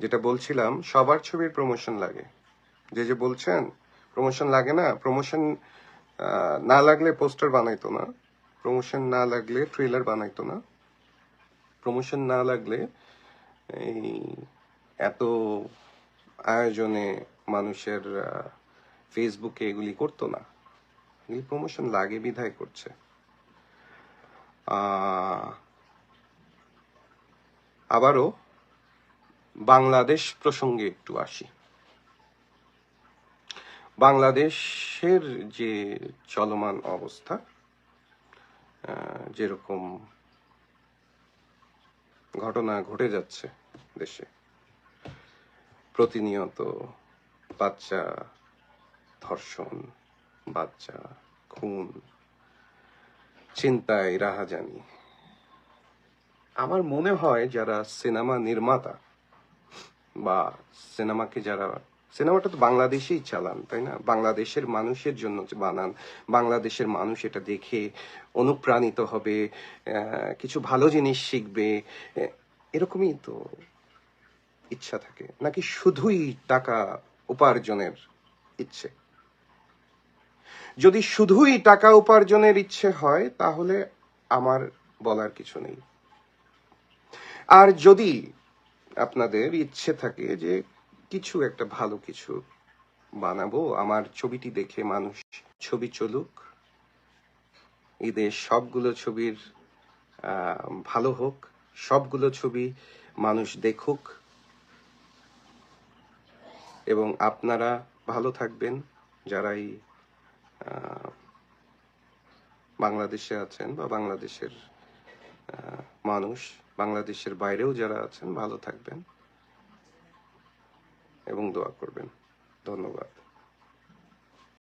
যেটা বলছিলাম, সবার ছবির প্রমোশন লাগে। যে যে বলছেন প্রমোশন লাগে না? প্রমোশন না লাগলে পোস্টার বানাইতো না। প্রমোশন না লাগলে ট্রেলার বানাইতো না। প্রমোশন না লাগলে এই এত আয়োজনে মানুষের ফেসবুকে এগুলি করতো না। এগুলি প্রমোশন লাগে, বিধায় করছে। আবারও বাংলাদেশ প্রসঙ্গে একটু আসি। বাংলাদেশের যে চলমান অবস্থা যেরকম ঘটনা ঘটে যাচ্ছে দেশে, প্রতিনিয়ত বাচ্চা ধর্ষণ, বাচ্চা খুন চিন্তায় রাহাজানি। আমার মনে হয় যারা সিনেমা নির্মাতা বা সিনেমাকে যারা, সিনেমাটা তো বাংলাদেশেই চালান, তাই না? বাংলাদেশের মানুষের জন্য বানান, বাংলাদেশের মানুষ এটা দেখে অনুপ্রাণিত হবে কিছু ভালো জিনিস শিখবে এরকমই তো ইচ্ছা থাকে। নাকি শুধুই টাকা উপার্জনের ইচ্ছে? যদি শুধুই টাকা উপার্জনের ইচ্ছে হয়, তাহলে আমার বলার কিছু নেই। আর যদি আপনাদের ইচ্ছে থাকে যে কিছু একটা ভালো কিছু বানাবো? আমার ছবিটি দেখে মানুষ ছবি চলুক। ঈদের সবগুলো ছবির ভালো হোক, সবগুলো ছবি মানুষ দেখুক। এবং আপনারা ভালো থাকবেন। যারাই বাংলাদেশে আছেন বা বাংলাদেশের মানুষ বাংলাদেশের বাইরেও যারা আছেন ভালো থাকবেন এবং দোয়া করবেন। ধন্যবাদ।